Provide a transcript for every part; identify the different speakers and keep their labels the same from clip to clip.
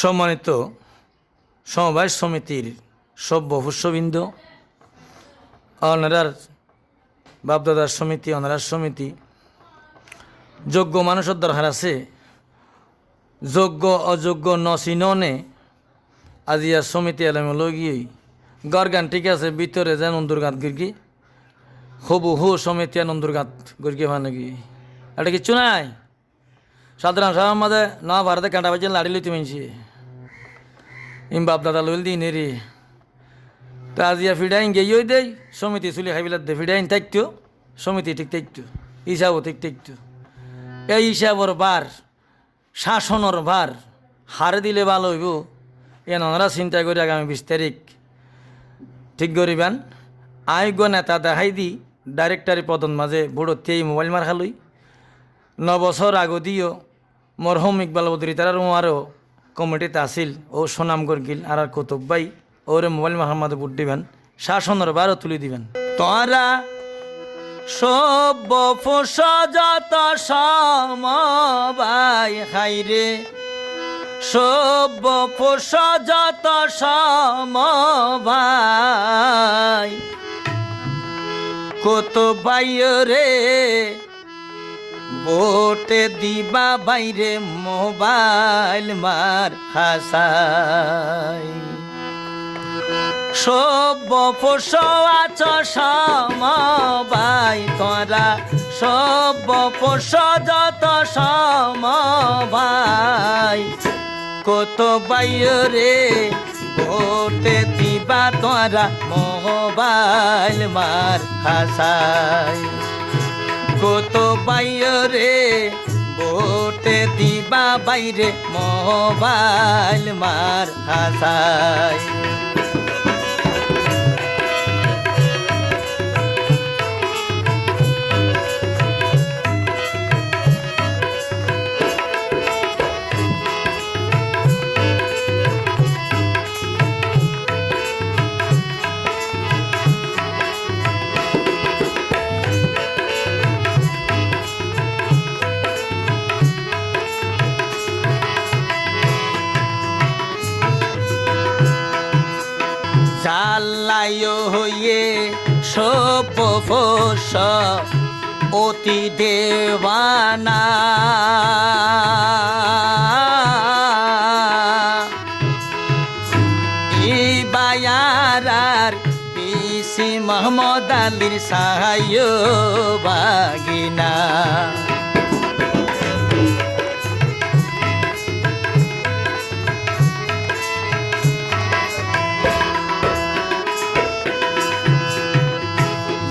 Speaker 1: সম্মানিত সমবায় সমিতির সভ্য পুষ্যবৃন্দ অনারার বাপদাদার সমিতি, অনারার সমিতি, যোগ্য মানুষের দরকার আছে। যোগ্য, অযোগ্য নসিননে আজিয়া সমিতি এলামে লগিয়ে গরগান ঠিক আছে, ভিতরে যেন অন্দুরগাত গিরগি। হবু হু সমিতি অন্দুরগাত গিরগি কি এটা কিচ্ছু নাই সাধারণ মাঝে ন ভারতে কাঁটা বাজে লাড়ি লইতে মিনছি। ইম বাপ দাদা লইল দিই নেরি। তো আজিয়া ফিডাইন গেইও দেই, সমিতি চুলি খাইবিলাক দে ফিডাইন থাকতো সমিতি ঠিক থাকতো হিসাবও ঠিক থাকতো এই হিসাবর বার শাসনের ভার, হার দিলে ভালো হইব, এ নরা চিন্তা করি আগামী বিশ তারিখ। ঠিক করিবেন আয়োগ্য নেতা দেখাই দি, ডাইরেক্টারি পদন মাঝে বুড়োতে তেই মোবাইল মার খালুই। ন বছর আগদিও মরহম ইকবাল বদরি তার আরও কমিটিতে আসিল ও সুনাম গরগিল আর কৌতুক ভাই ওরে মোবাইল মাঝে বুট দিবেন শাসনের বারও তুলে দিবেন। তোরা সব যত সমবাই খাইরে সব যত সমবাই কত বাইরে বোটে দিবা বাইরে মোবাইল মার হাসাই সব আছ সমবাই তোরা সব পশ যত সমবাই কত বাইরে ভোটে দিবা তোরা মোবাইল মার হাসাই কত বাইরে বোটে দিবা বাইরে মোবাইল মার হাসাই জাল্লায় হইয়ে সব অতি দেওয়ানা। বায়ারার পিসি মোহাম্মদ আলীর বাগিনা।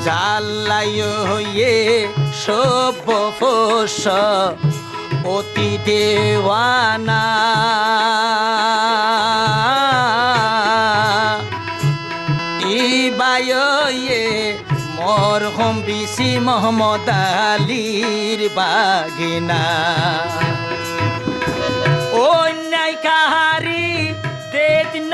Speaker 1: জাল্লায় হইয়ে সব ফস অতি দেওয়ানা। ইবায়ে মর হম বিসি মোহাম্মদ আলীর বাগিনা। অন্যায় কাহারি দেত ন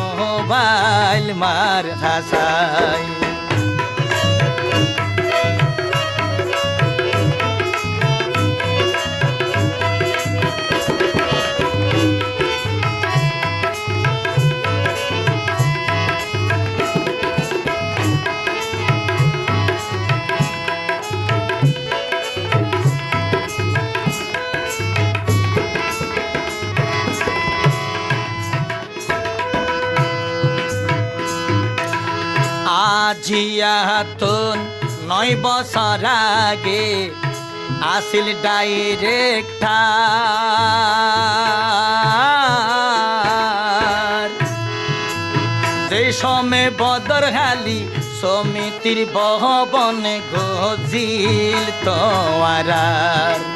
Speaker 1: মোবাইল মার হাসাই। আজিয়াতন নয় বছর আগে আসিল ডাইরেক্টার যে সময় বদর হালি সমিতির বহবন গজিল তোয়ারার।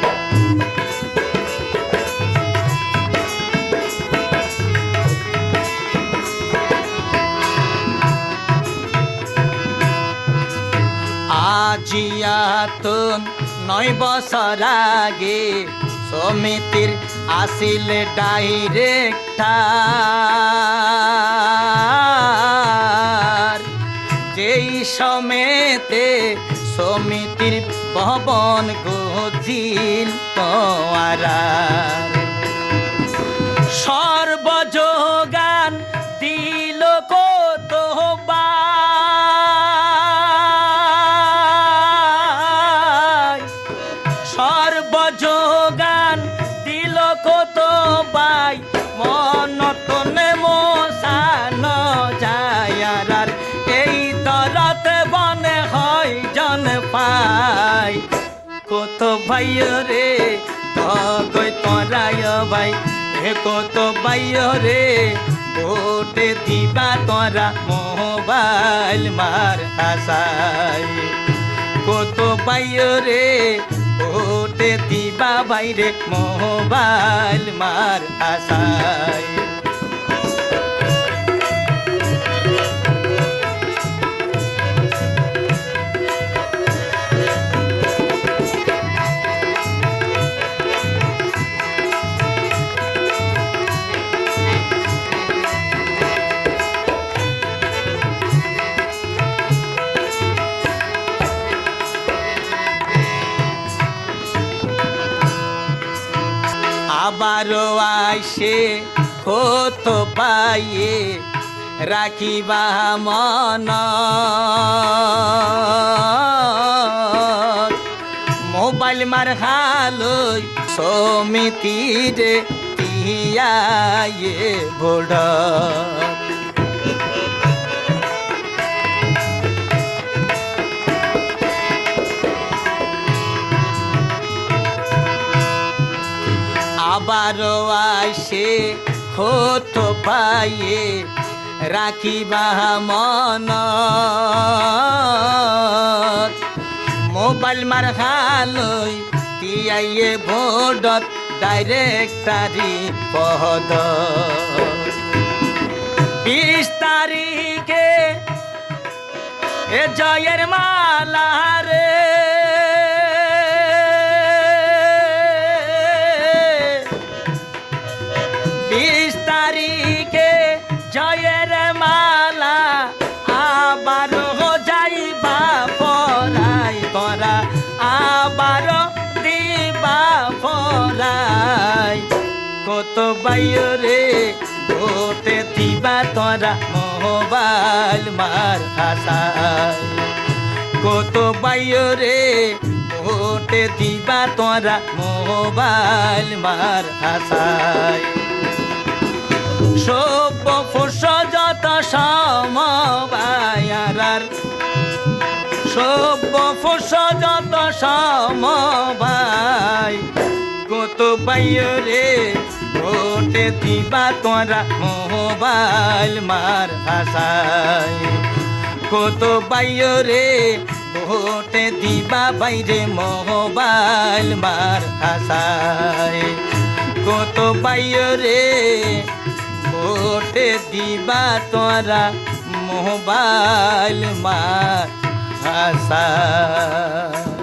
Speaker 1: আজিয়াতন নয় বছর আগে সমিতির আসিল ডাইরেক্টার। যেই সমেতে সমিতির ভবন গজিল পাই কত ভাই রে তগৈ তরায় ভাই। হে কত ভাই রে ওটে দিবা তরা মোবাইল মার আসাই কত ভাই রে ওটে দিবা বাইরে মোবাইল মার আসাই আবারও আসে কত পাইয়ে রাখিবা মন। মোবাইল মার হালই সমিতিরে তিয়ায়ে বোড় আবারও আসে খোত পাইয়ে রাখিবা মন। মোবাইল মার হালই তিয়াইয়ে ভোডত ডাইরেক্টারি পদ বিশ তারিখে এ জয়ের মালা কত বাইরে ওতে দিবা তোরা মোবাইল মার আশায় কত বাইরে ওতে দিবা তোরা মোবাইল মার আশায় সব ফুস যত সমবায়ার সব ফুস যত সমবাই কত বাইরে ওটে দিবা তোরা মোবাইল মার ভাষায়। কত বাইরে ওটে দিবা বাইরে মোবাইল মার ভাষায়। কত বাইরে ওটে দিবা তোরা মোবাইল মার ভাষায়।